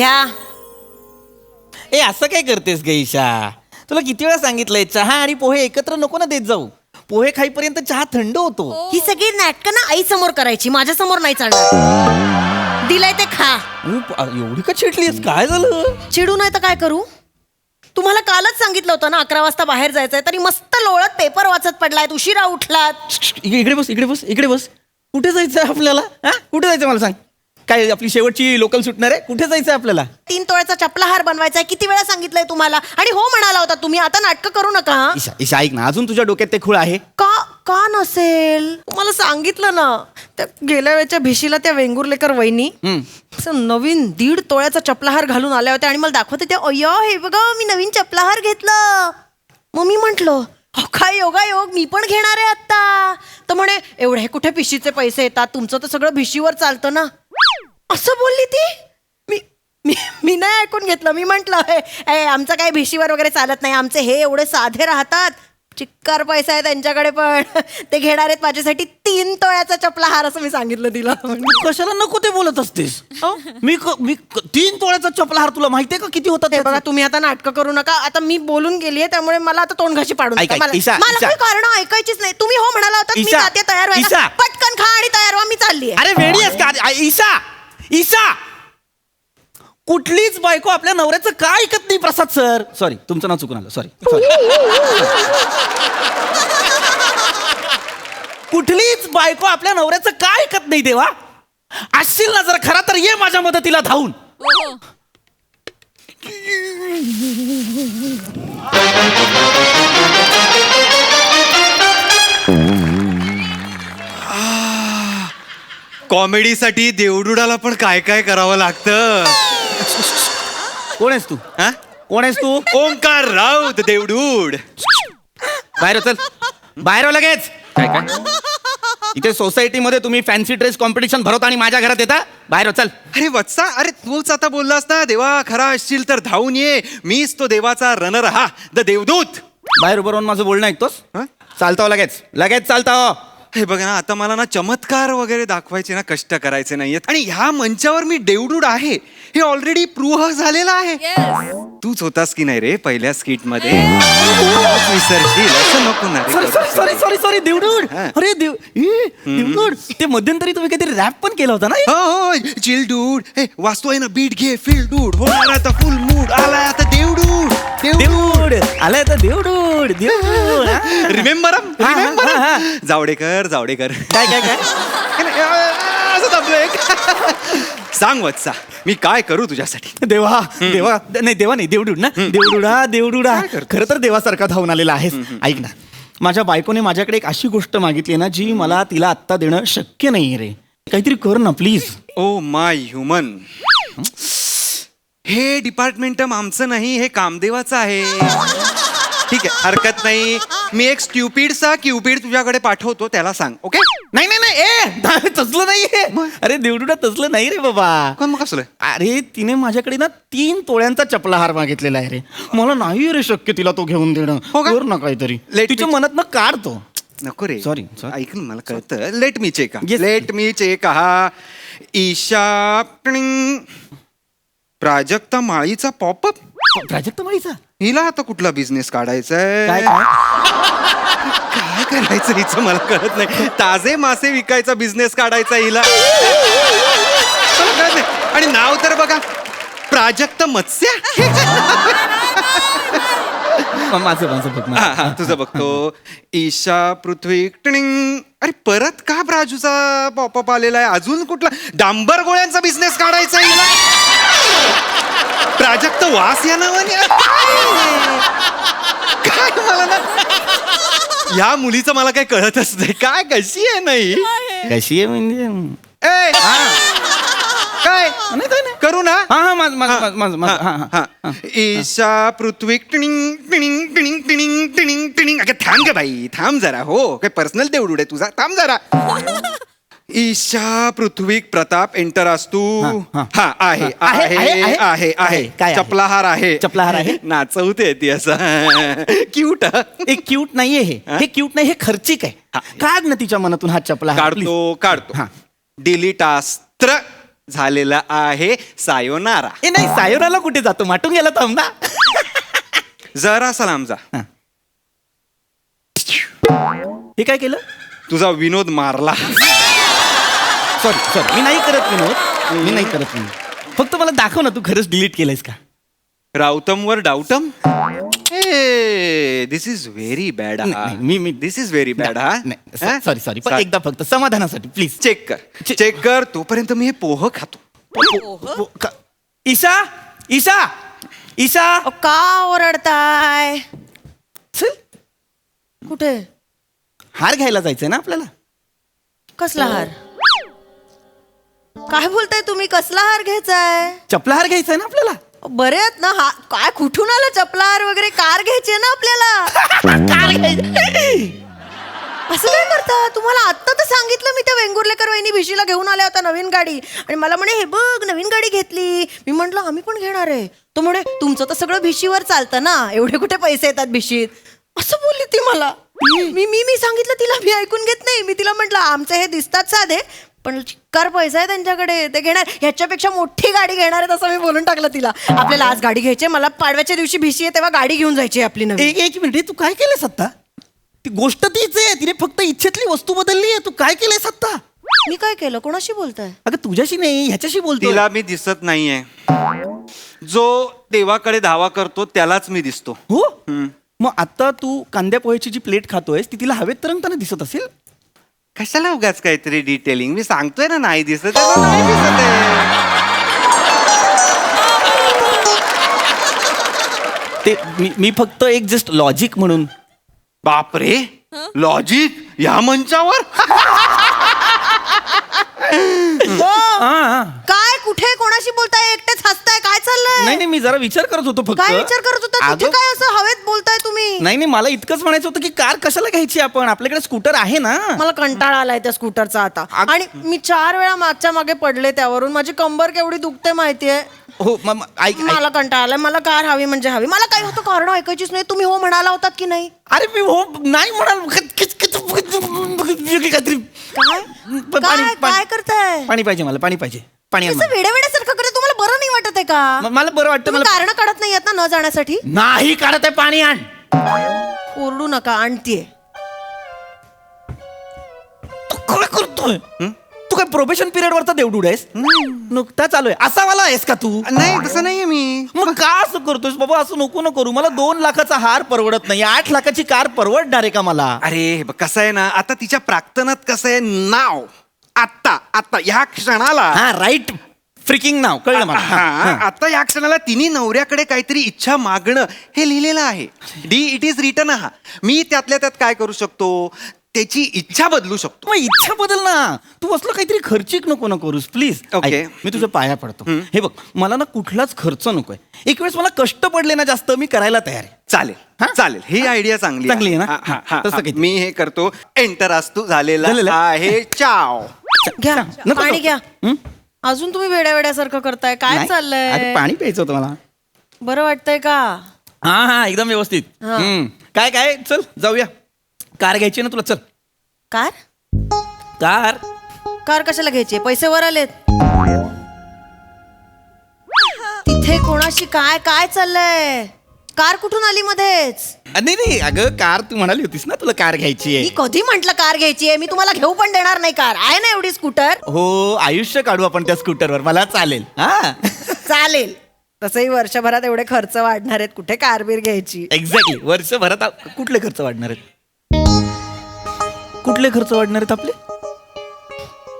घ्या. ए असं काय करतेस ग ईशा? तुला किती वेळा सांगितलंय चहा आणि पोहे एकत्र नको ना देत जाऊ. पोहे खाईपर्यंत चहा थंड होतो. ही. सगळी नाटकं ना आई समोर करायची माझ्यासमोर नाही चालणार. दिलंय ते खा. अ, एवढी का चिडलीस काय झालं? चिडू नाही तर काय करू? तुम्हाला कालच सांगितलं होतं ना अकरा वाजता बाहेर जायचंय तरी मस्त लोळत पेपर वाचत पडलाय उशिरा उठलात. इकडे इकडे बस इकडे बस इकडे बस. कुठे जायचं आपल्याला? हा? कुठे जायचं मला सांग. काय आपली शेवटची लोकल सुटणार आहे? कुठे जायचं आपल्याला? तीन तोळ्याचा चपला हार बनवायचा किती वेळा सांगितलंय तुम्हाला? आणि हो म्हणाला होता तुम्ही आता नाटकं करू नका हं? ईशा ईशा ऐक ना अजून तुझ्या डोक्यात ते खूळ आहे? का का नसेल? तुम्हाला सांगितलं ना त्या गेल्या वेळच्या भिशीला त्या वेंगुर्लेकर वहिनी हम्म. असं नवीन दीड तोळ्याचा चपलाहार घालून आल्या होत्या आणि मला दाखवते त्या अय्या हे बघा मी नवीन चपलाहार घेतलं. मग मी म्हंटल काय योगा योग? मी पण घेणार आहे आता तर म्हणे एवढे कुठे भिशीचे पैसे येतात? तुमचं तर सगळं भिशीवर चालतं ना. असं बोलली ती? मी मी मी नाही ऐकून घेतलं. मी म्हंटल आमचं काही भिशीवर वगैरे चालत नाही. आमचे हे एवढे साधे राहतात. चिक्कार पैसा आहे त्यांच्याकडे पण. ते घेणार आहेत माझ्यासाठी तीन तोळ्याचा चपला हार असं मी सांगितलं तिला. कशाला नको ते बोलत असतेस? मी क- मी क- तीन तोळ्याचा चपला हार तुला माहितीये का? किती होतात हे त्याचे? बघा तुम्ही आता नाटकं करू नका. आता मी बोलून गेलीये त्यामुळे मला आता तोंडघाशी पाडून मला कारण ऐकायचीच नाही. तुम्ही हो म्हणाला होता मी जाते तयार व्हायला ईशा. पटकन खा आणि तयार व्हा मी चालली अरे वेडी आहेस का? आ- ईशा कुठलीच बायको आपल्या नवऱ्याचं काय ऐकत नाही प्रसाद सर? सॉरी तुमचं नाव चुकून आलं. सॉरी कुठलीच बायको आपल्या नवऱ्याचं काय ऐकत नाही देवा? असशील ना जर खरा तर ये माझ्या मदतीला धावून. कॉमेडीसाठी देवडुडाला पण काय काय करावं लागतं? कोण आहेस तू? हा? कोण आहेस तू? ओंकार राऊत देवडूड बाहेर हो, चल. बाहेर हो लगेच. काय काय? इथे सोसायटीमध्ये तुम्ही फॅन्सी ड्रेस कॉम्पिटिशन भरवता आणि माझ्या घरात येता. बाहेर हो, चल. अरे वत्सा अरे तूच आता बोललास ना देवा खरा असशील तर धावून ये. मीच तो देवाचा रनर हा द देवदूत. बाहेर उभं राहून माझं बोलणं ऐकतोस? हं? चालता हो लगेच. लगेच चालता हो. हे बघ ना आता मला ना चमत्कार वगैरे दाखवायचे ना कष्ट करायचे नाहीयेत. आणि ह्या मंचावर मी डेवडूड आहे. हे ऑलरेडी प्रूव्ह झालेलं आहे. तूच होतास की नाही रे पहिल्या स्किटमध्ये? तूच विसरशील असं नको ना रे सॉरी करू. सॉरी सॉरी सॉरी सॉरी देवडूड हा. अरे देव देवडूड ते मध्यंतरी तुम्ही काहीतरी रॅप पण केला होता ना? हो हो चिल डूड हे वाचतोय ना बीट घे फील डूड होणार आता फुल मूड आलाय आता देवडूड देवडूड आलाय तर देवडूड देवडूड हा. रिमेंबर हा, हा, रिमेंबर हा, हा. जावडेकर जावडेकर. काय काय काय? असं दाबलोय सांग वत्सा. मी काय करू तुझ्यासाठी? देवा देवा नाही देवा नाही देवडूड ना? देवडुडा देवडुडा? खरं तर देवासारखा धावून आलेला आहेस. ऐक ना. माझ्या बायकोने माझ्याकडे एक अशी गोष्ट मागितली ना जी मला तिला आत्ता देणं शक्य नाही रे. काहीतरी कर ना प्लीज. Oh my human. हे? डिपार्टमेंट आमचं नाही हे कामदेवाचं आहे. ठीक आहे हरकत नाही. मी एक स्ट्युपिडचा क्युपिड तुझ्याकडे पाठवतो त्याला सांग ओके नाही नाही नाही ए तसलं नाही मग? अरे देवडुडा तसलं नाही रे बाबा. कोण मग कसलं? अरे तिने माझ्याकडे ना तीन तोळ्यांचा चपला हार मागितलेला आहे रे. मला नाही रे शक्य तिला तो घेऊन देणं. हो का? कर ना काहीतरी. Let तिच्या me- मनात ना काढतो नको रे. Sorry, sorry. ऐक ना मला कळतं. Let me check Yes. Let me check हा. ईशा. प्राजक्ता माळीचा पॉपअप प्राजक्त माळीचा? हिला आता कुठला बिझनेस काढायचा काय आहे काय? काय करायचं हिचं मला कळत नाही. ताजे मासे विकायचा बिझनेस काढायचा हिला. मला कळत नाही. आणि नाव तर बघा प्राजक्त मत्स्य. म- माझं माझं बघ हा, माझं. हा, तुझं बघतो. ईशा पृथ्वी टिंग. अरे परत का प्राजूचा पॉपअप आलेला आहे? अजून कुठला? डांबर गोळ्यांचा बिझनेस काढायचा हिला. प्राजक्त वास या नावाने? काय मला ना? या मुलीचं मला काही कळतच नाही. काय कशी आहे नाही? कशी आहे म्हणजे? ए काय नाही, काय? नाही. करू ना? हा हा माझं माझं माझं- माझं माझं. हा हा हा. ईशा पृथ्वी टिणिंग टिणिंग टिणिंग टिणिंग टिणिंग टिणिंग. अगं थांब ग बाई. थांब जरा हो. काय पर्सनल देवडूड आहे तुझा. थांब जरा. ईशा पृथ्वी प्रताप एंटर असतू हा, हा. हा आहे हा, आहे, आहे आहे, आहे. आहे आहे. आहे, काय आहे? चपलाहार आहे. चपलाहार आहे? नाचवते ती असं. क्यूट एक क्यूट नाहीये हे. हे? क्यूट नाही हे खर्चिक आहे. काढ ना तिच्या मनातून हा चपला हार, काढतो काढतो. हा. डिलीटास्त्र झालेला आहे. सायोनारा. ए नाही सायोनाला कुठे जातो? माटून गेला थांब ना जरा लांब जा. हे काय केलं? तुझा विनोद मारला. सॉरी सॉरी मी नाही करत विनोद. मी नाही करत विनोद. फक्त मला दाखव ना तू खरंच डिलीट केलंयस का? राऊतमवर डाऊटम? दिस इज व्हेरी बॅड नाही, मी- मी- दिस इज व्हेरी बॅड हा. नाही सॉरी सॉरी पण एकदा फक्त समाधानासाठी प्लीज चेक कर. चेक कर तोपर्यंत मी हे पोह खातो. ईशा? ईशा? ईशा? अहो, का ओरडताय? चल कुठे? हार घ्यायला जायचंय ना आपल्याला? कसला हार? काय बोलताय तुम्ही? कसला हार घ्यायचाय? चपला हार घ्यायचंय ना आपल्याला? बरे आहेत ना. हा काय कुठून आला चपला हार वगैरे? कार घ्यायची ना आपल्याला? कार घ्यायची? असं काय करता? तुम्हाला आत्ता तर सांगितलं मी त्या वेंगुर्लेकर वहिनी भिशीला घेऊन आल्या होत्या नवीन गाडी. आणि मला म्हणे हे बघ नवीन गाडी घेतली. मी म्हंटल आम्ही पण घेणार आहे. तो म्हणे तुमचं तर सगळं भिशीवर चालतं ना. एवढे कुठे पैसे येतात भिशीत? असं बोलली ती मला. मी मी मी सांगितलं तिला मी ऐकून घेत नाही. मी तिला म्हटलं आमचे हे दिसतात साधे पण चिक्कार पैसा आहे त्यांच्याकडे. ते घेणार. ह्याच्यापेक्षा मोठी गाडी घेणार आहेत असं मी बोलून टाकलं तिला. आपल्याला आज गाडी घ्यायची आहे, मला पाडव्याच्या दिवशी भिशी आहे तेव्हा गाडी घेऊन जायची आहे आपली नवीन एक एक मिनिट. हे तू काय केलंयस आता ती गोष्ट तीच आहे. तिने फक्त इच्छेतली वस्तू बदलली आहे. तू काय केलंयस आता मी काय केलं? कोणाशी बोलताय? अगं तुझ्याशी नाही ह्याच्याशी बोलतो तिला मी दिसत नाहीये. जो देवाकडे धावा करतो त्यालाच मी दिसतो. हो? मग आता तू कांद्या पोह्याची जी प्लेट खातोयस ती तिला हवेत तरंगताना दिसत असेल? कशाला उगाच काहीतरी डिटेलिंग मी सांगतोय ना नाही दिसत आहे, तर नाही दिसत आहे. ते मी मी फक्त एक जस्ट लॉजिक म्हणून. बापरे लॉजिक या मंचावर? हो. काय कुठे कोणाशी बोलताय? एकटेच हसताय. काय चाललंय? नाही नाही मी जरा विचार करत होतो फक्त. काय विचार करत होता? कुठे अगं, काय असं हवेत बोलताय तुम्ही? नाही नाही मला इतकंच म्हणायचं होतं की कार कशाला घ्यायची आपण? आपल्याकडे स्कूटर आहे ना. मला कंटाळा आलाय त्या स्कूटरचा आता. अग- आणि मी चार वेळा मागच्या मागे पडले त्यावरून. माझी कंबर केवढी दुखते माहितीये? हो म- म- ऐक ऐक. मला कंटाळा आलाय. मला कार हवी म्हणजे हवी. मला काय होतं कारण ऐकायचीच नाही. तुम्ही हो म्हणाला होतात की नाही? अरे मी हो नाही म्हणाल. काहीतरी काय? प- पाणी- काय पाणी- काय करताय? पाणी पाहिजे मला पाणी पाहिजे. पाणी आण असं मला. वेड्या वेड्यासारखं करत तुम्हाला बरं नाही वाटत आहे का? मला बरं वाटतं तुम्ही मला कारण काढत नाही ना न जाण्यासाठी? नाही काढत आहे पाणी आण. ओरडू नका आणतीये. तू काय करतोय? तू काय प्रोबेशन पिरियड वरचा देवडूड आहेस? नुकता चालू आहे. असा वाला आहेस का तू? नाही तसं नाहीये मी. मग का असं करतोयस? बाबा असं नको न करू. मला दोन लाखाचा हार परवडत नाही. आठ लाखाची कार परवडणार आहे का मला? अरे हे बघ, कसं आहे ना आता तिच्या प्राक्तनात कसं आहे नाव. आत्ता आत्ता ह्या क्षणाला. हा राईट फ्रिकिंग नाव. कळलं मला. हा, हा, हा. आता या क्षणाला तिने नवऱ्याकडे काहीतरी इच्छा मागणं हे लिहिलेलं आहे. डी इट इज रिटन हा मी त्यातल्या त्यात काय करू शकतो? त्याची इच्छा बदलू शकतो. मग इच्छा बदल ना. तू असलं काहीतरी खर्चिक नको ना करूस प्लीज Okay. मी तुझ्या पाया पडतो. हे बघ मला ना कुठलाच खर्च नकोय. एक वेळेस मला कष्ट पडले ना जास्त मी करायला तयार आहे. चालेल. हा? चालेल. ही आयडिया चांगली चांगली आहे ना? हा, हा, हा, तसं हा. काही. मी हे करतो. एंटर असतो झालेला झालेलं? आहे. चाव घ्या. नको, पाणी नको. घ्या. हं? अजून तुम्ही वेड्या वेड्यासारखं करताय. काय नाही, अरे चाललंय पाणी प्यायचं होतं मला. बरं वाटतंय का? हा हा एकदम व्यवस्थित. हा. हम्म. काय काय? चल जाऊया. कार घ्यायची ना तुला चल. कार? कार. कार कशाला घ्यायची? पैसे वर आलेत. तिथे कोणाशी काय काय चाललंय? कार कुठून आली मध्येच? अ, नाही नाही अगं कार तू म्हणाली होतीस ना तुला कार घ्यायची मी आहे कधी म्हंटल कार घ्यायची आहे? मी तुम्हाला घेऊ पण देणार नाही कार. आहे ना एवढी स्कूटर? हो आयुष्य काढू आपण त्या स्कूटरवर. मला चालेल. हा? चालेल. तसंही वर्षभरात एवढे खर्च वाढणार आहेत. कुठे कार बीर घ्यायची? एक्झॅक्टली वर्षभरात कुठले खर्च वाढणार आहेत? कुठले खर्च वाढणार आहेत आपले?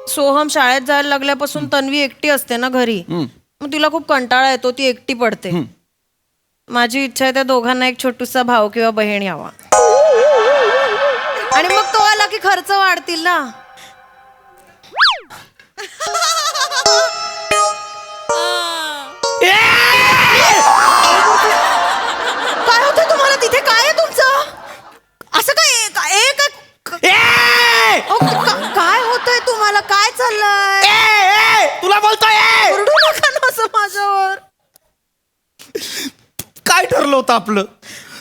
सोहम शाळेत जायला लागल्यापासून तन्वी एकटी असते ना घरी. हम्म. मग तिला खूप कंटाळा येतो ती एकटी पडते. माझी इच्छा आहे त्या दोघांना एक छोटूसा भाऊ किंवा बहीण यावा. आणि मग तो आला की खर्च वाढतील ना. तुम्हाला काय चाललंय? ए, ए! तुला बोलतोय ए! ओरडू नका ना असं माझ्यावर. काय ठरलं होतं आपलं?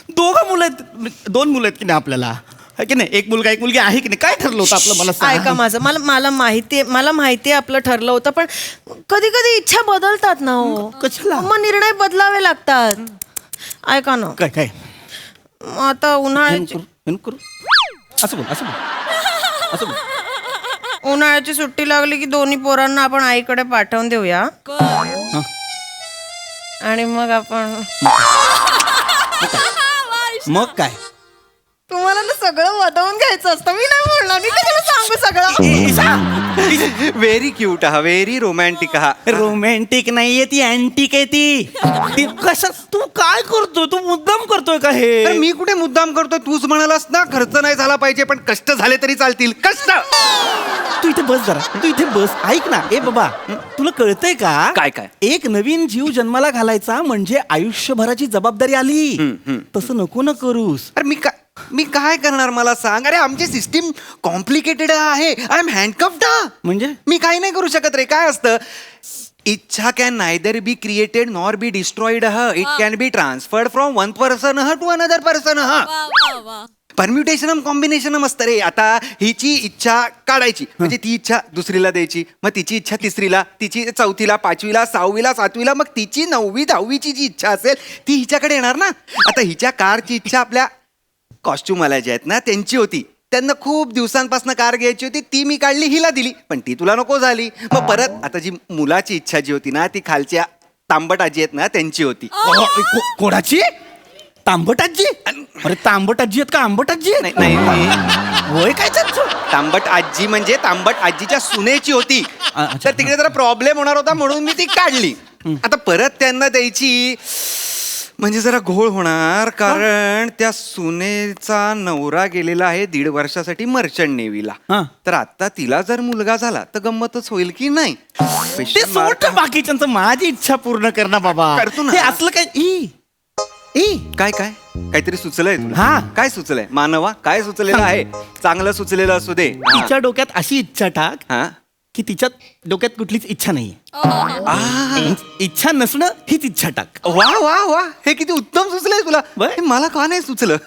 दोघं मुलं आहेत दोन मुलं आहेत की नाही आपल्याला? है की नाही? एक मुलगा एक मुलगी आहे की नाही? काय ठरलं होतं आपलं? मला सांग. ऐका माझं. मला मला माहिती मला माहिती आपलं ठरलं होतं पण कधी कधी इच्छा बदलतात ना हो. कशाला? मग निर्णय बदलावे लागतात. ऐका ना. काय काय? आता हेन उन्हाळ्याची करू हेन करू. असं बोल असं बोल. असं बोल. उन्हाळ्याची सुट्टी लागली की दोन्ही पोरांना आपण आईकडे पाठवून देऊया हं. आणि मग आपण मग काय तुम्हाला ना सगळं वदवून घ्यायचं असतं. मी नाही बोलणार मी कशाला सांगू सगळं? व्हेरी क्यूट हा. व्हेरी रोमॅन्टिक हा. रोमॅन्टिक नाहीये ती अँटिक आहे ती. ती कशा तू काय करतोय? तू मुद्दाम करतोय का हे? तर मी कुठे मुद्दाम करतोय? तूच म्हणालास ना खर्च नाही झाला पाहिजे पण कष्ट झाले तरी चालतील. कष्ट! तू इथे बस जरा. तू इथे बस. ऐक ना. ए बाबा तुला कळतंय का? काय, काय? एक नवीन जीव जन्माला घालायचा म्हणजे आयुष्यभराची जबाबदारी आली. तसं नको ना करूस. अरे मी काय मी काय करणार मला सांग? अरे आमची सिस्टीम कॉम्प्लिकेटेड आहे. आय एम हँडकफ्ड म्हणजे? मी काही नाही करू शकत रे. काय असतं? इच्छा can neither be created nor be destroyed ह. It can be transferred from one person ह टू अनदर पर्सन ह. परम्युटेशनम कॉम्बिनेशनम असतं रे. आता हिची इच्छा काढायची. म्हणजे ती इच्छा दुसरीला द्यायची. मग तिची इच्छा तिसरीला तिची चौथीला पाचवीला सहावीला सातवीला मग तिची नववी दहावीची जी इच्छा असेल ती हिच्याकडे येणार ना? आता हिच्या कारची इच्छा आपल्या कॉस्ट्युम वाल्या ज्या आहेत ना त्यांची होती. त्यांना खूप दिवसांपासून कार घ्यायची होती ती मी काढली हिला दिली. पण ती तुला नको झाली. मग परत आता जी मुलाची इच्छा जी होती ना ती खालच्या तांबट आजी आहेत ना त्यांची होती. को- कोणाची? तांबट आजी? अरे तांबट आजी आहेत का आंबट आजी? आहेत? नाही नाही. वय काय त्यांचं? तांबट आजी म्हणजे तांबट आजीच्या सुनेची होती. अ- अच्छा. तर तिकडे जरा प्रॉब्लेम होणार होता म्हणून मी ती काढली. आता परत त्यांना द्यायची म्हणजे जरा घोळ होणार कारण त्या सुनेचा नवरा गेलेला आहे दीड वर्षासाठी मर्चंट नेव्हीला. हा. तर आता तिला जर मुलगा झाला तर गंमतच होईल की नाही? ते Question mark. बाकीच्यांचं. माझी इच्छा पूर्ण कर ना बाबा. करतो ना. हे असलं काय? ई. ई. काय काय? काहीतरी सुचलंय तुला. हा. काय सुचलंय? मानवा काय सुचलेलं आहे? चांगलं सुचलेलं असू दे. हा. तिच्या डोक्यात अशी इच्छा टाक हा. की तिच्या डोक्यात कुठलीच इच्छा नाहीये. आ. इच्छा नसणं हीच इच्छा टाक. वा वा वा. हे किती उत्तम सुचलंय तुला. बर. हे मला का नाही सुचलं?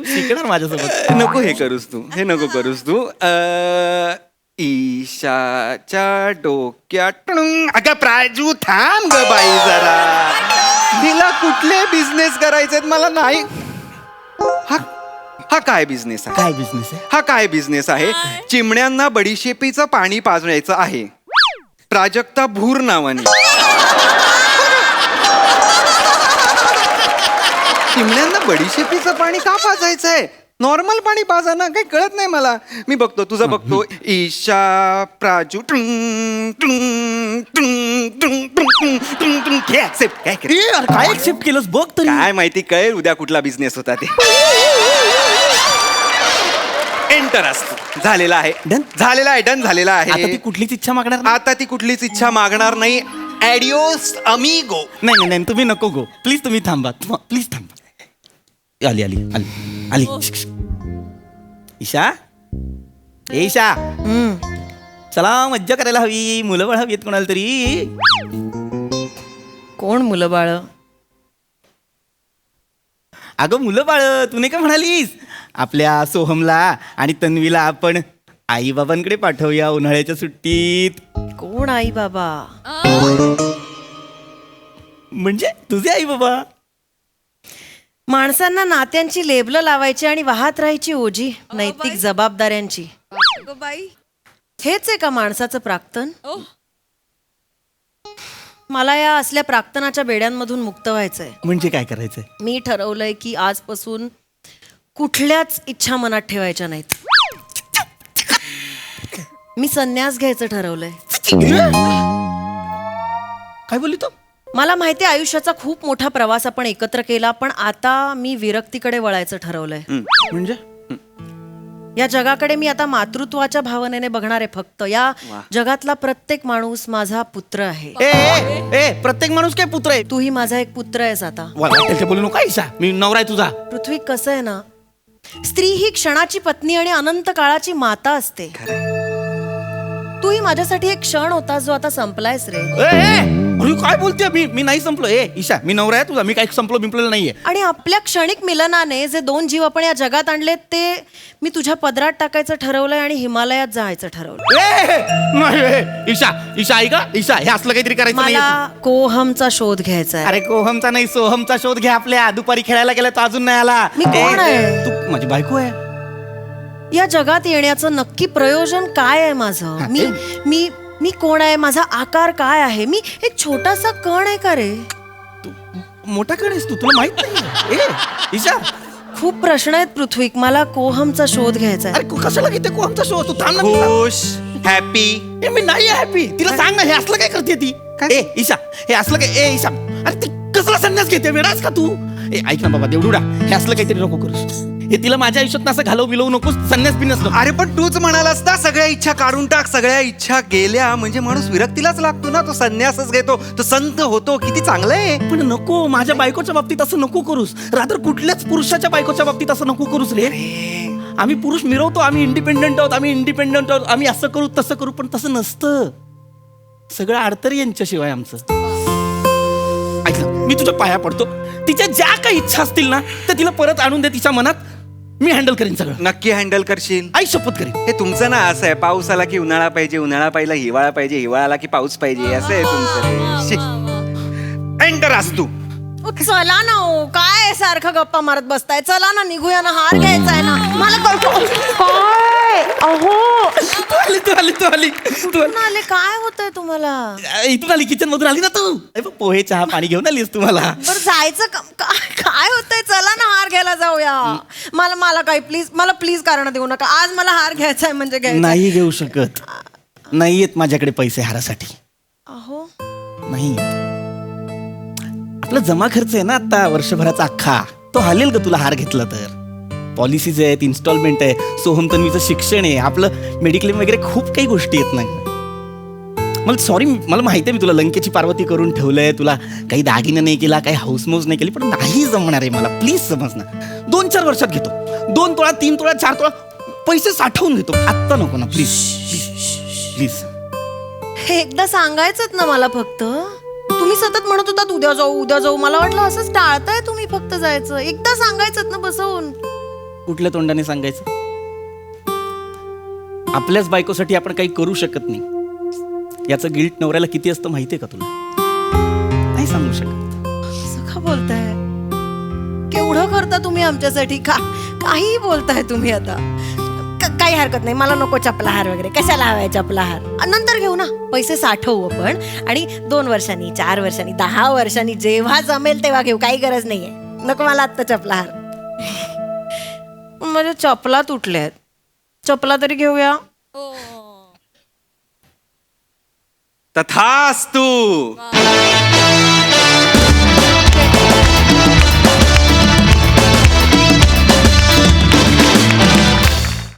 शिकणार माझ्यासोबत. नको हे करूस तू. हे नको करूस तू. अ, ईशाच्या डोक्यात. अगं प्राजू थांब ग बाई जरा. हिला कुठले बिझनेस करायचे मला नाही. हा हा काय बिझनेस आहे? काय बिझनेस आहे? हा काय बिझनेस आहे? चिमण्यांना बडीशेपीचं पाणी पाजण्याचं आहे. प्राजक्ता भूर नावाने. चिमण्यांना बडीशेपीचं पाणी का पाजायचं आहे नॉर्मल पाणी पाजा ना काही कळत नाही मला. मी बघतो तुझं बघतो. ईशा प्राजू टुंग, टुंग, टुंग, टुंग, टुंग, टुंग, टुंग, टुंग. घे accept, काय ए, अरे काय केलंस? बघ तरी. काय माहिती कळेल उद्या कुठला बिझनेस होता ते. एंटर असतो. झालेला आहे. Done? झालेला आहे डन झालेला आता ती आहे कुठलीच इच्छा मागणार नाही? आता ती कुठलीच इच्छा मागणार नाही. ऍडिओस अमिगो नाही नाही, नाही तुम्ही नको गो. प्लीज तुम्ही थांबा. प्लीज थांबा. आली आली आली आली. शिक, शिक. ईशा? ए ईशा. हम्म. चला मज्जा करायला हवी. मुलं बाळ हवी आहेत कोणाला तरी. कोण मुलं बाळ? अगं मुलं बाळ तू नाही का म्हणालीस? आपल्या सोहमला आणि तन्वीला आपण आई बाबांकडे पाठवूया उन्हाळ्याच्या सुट्टीत. कोण आई बाबा म्हणजे तुझे आई बाबा माणसांना नात्यांची लेबलं लावायची आणि वाहत राहायची ओजी नैतिक जबाबदाऱ्यांची. हेच आहे का माणसाचं प्राक्तन. मला या असल्या प्राक्तनाच्या बेड्यांमधून मुक्त व्हायचंय. म्हणजे काय करायचंय? मी ठरवलंय की आजपासून कुठल्याच इच्छा मनात ठेवायच्या नाहीत. मी संन्यास घ्यायचं ठरवलंय. काय बोलली तू? मला माहिती आयुष्याचा खूप मोठा प्रवास आपण एकत्र केला पण आता मी विरक्तीकडे वळायचं ठरवलंय. म्हणजे? या जगाकडे मी आता मातृत्वाच्या भावनेने बघणार आहे फक्त. या जगातला प्रत्येक माणूस माझा पुत्र आहे. ए, ए ए प्रत्येक माणूस काय पुत्र आहे? तूही माझा एक पुत्र आहेस आता. बोलू नको ईशा मी नवरा आहे तुझा. पृथ्वी कसं आहे ना स्त्री ही क्षणाची पत्नी आणि अनंत काळाची माता असते. तूही माझ्यासाठी एक क्षण होता जो आता संपलायस रे. ए, ए, अरे काय बोलते मी मी नाही संपलो. ए ईशा मी नवरा आहे तुझा. मी काही संपलो बिंपलेलं नाहीये. आणि आपल्या क्षणिक मिलनाने जे दोन जीव आपण या जगात आणले ते मी तुझ्या पदरात टाकायचं ठरवलंय आणि हिमालयात जायचं ठरवलं ए, नाही ए, ईशा ईशा ऐका. ईशा हे असलं काहीतरी करायचं मला नाही कोहमचा शोध घ्यायचा आहे. अरे कोहमचा नाही सोहमचा शोध घ्या आपल्या. दुपारी खेळायला गेला तो अजून नाही आला. मी कोण ए, आहे? तू माझी बायको आहे. या जगात येण्याचं नक्की प्रयोजन काय आहे माझं? मी मी मी कोण आहे? माझा आकार काय आहे? मी एक छोटासा कण आहे का रे? तू मोठा कणेस तू तुला माहीत नाही. ए ईशा खूप प्रश्न आहेत पृथ्वीक. मला कोहमचा शोध घ्यायचा आहे. अरे को- कशाला घेते कोहमचा शोध? तू थांब ना सांग- खुश हॅपी ए, मी नाही हॅपी तिला सांग ना हे असलं काय करते ती? काय? ए ईशा हे असलं काय? ए ईशा अरे ती कसला संन्यास घेते? वेळाच का तू? ए ऐक ना बाबा देवडुडा हे असलं काहीतरी नको करूस हे तिला माझ्या आयुष्यात असं घालव बिलवू नकोस संन्यास बिन्यास नको. अरे पण तूच म्हणालास ना सगळ्या इच्छा काढून टाक सगळ्या इच्छा गेल्या. म्हणजे माणूस विरक्तीलाच लागतो ना तो संन्यासच घेतो तो संत होतो किती चांगलं आहे. पण नको माझ्या बायकोच्या बाबतीत असं नको करूस. रात्र कुठल्याच पुरुषाच्या बायकोच्या बाबतीत असं नको करूस रे. आम्ही पुरुष मिरवतो आम्ही इंडिपेंडंट आहोत आम्ही इंडिपेंडंट आहोत आम्ही असं करू तसं करू पण तसं नसतं. सगळं अडतरी यांच्याशिवाय आमचं. ऐक ना, मी तुझ्या पाया पडतो. तिच्या ज्या काही इच्छा असतील ना त्या तिला परत आणून दे तिच्या मनात. मी हँडल करेन सगळं. नक्की हँडल करशील? आई शपथ करेन. हे तुमचं ना असं आहे पाऊस आला की उन्हाळा पाहिजे उन्हाळा पाहिला हिवाळा पाहिजे हिवाळा आला की पाऊस पाहिजे असं आहे तुमचं. एंटर अस तू. ओ, चला ना ओ काय सारखं गप्पा मारत बसताय? चला ना निघूया ना. हार घ्यायचा आहे ना. मला कळतो काय? अहो. तू आली तू आली तू आली. तू आली. काय होतंय तुम्हाला? इथून आली किचन मधून आली ना तू. बघ, पोहे चहा पाणी घेऊन आलीस तुम्हाला. बरं जायचं का- का- काय होतंय? चला ना हार घ्यायला जाऊया. मला मला काही प्लीज मला प्लीज कारण देऊ नका. आज मला हार घ्यायचा आहे म्हणजे घ्यायचा आहे. नाही घेऊ शकत. नाही येत माझ्याकडे पैसे हारासाठी. अहो. नाही आपला जमा खर्च आहे ना आता वर्षभराचा अख्खा. तो हालेल का तुला हार घेतला तर. पॉलिसीज आहेत इन्स्टॉलमेंट आहे सोहम तन्वीचं शिक्षण आहे. आपलं मेडिक्लेम वगैरे खूप काही गोष्टी आहेत ना मला सॉरी मला माहिती आहे मी तुला लंकेची पार्वती करून ठेवलंय. तुला काही दागिनं नाही केला काही हाऊसमोज नाही केली पण नाही जमणार आहे मला. प्लीज समज ना. दोन चार वर्षात घेतो. दोन तोळा तीन तोळा चार तोळा पैसे साठवून घेतो आत्ता नको ना. प्लीज प्लीज हे एकदा सांगायचंच ना मला फक्त. तुम्ही सतत म्हणत होतात उद्या जाऊ उद्या जाऊ. मला वाटलं असंच टाळताय तुम्ही फक्त जायचं. एकदा सांगायचं ना बसवून. कुठल्या तोंडाने सांगायचं? आपल्याच बायकोसाठी आपण काही करू शकत नाही. याचं गिल्ट नवऱ्याला किती असतं माहितीये का तुला? नाही सांगू शकत. असं का बोलताय? केवढं करता तुम्ही आमच्यासाठी? का काही बोलताय तुम्ही आता? काही हरकत नाही. मला नको चपला हार वगैरे. कशाला हवाय चपला हार नंतर घेऊ ना. पैसे साठवू आपण. आणि दोन वर्षांनी चार वर्षांनी दहा वर्षांनी जेव्हा जमेल तेव्हा घेऊ. काही गरज नाहीये. नको मला आत्ता चपला हार माझ्या चपला तुटल्या आहेत चपला तरी घेऊया. तथास्तु.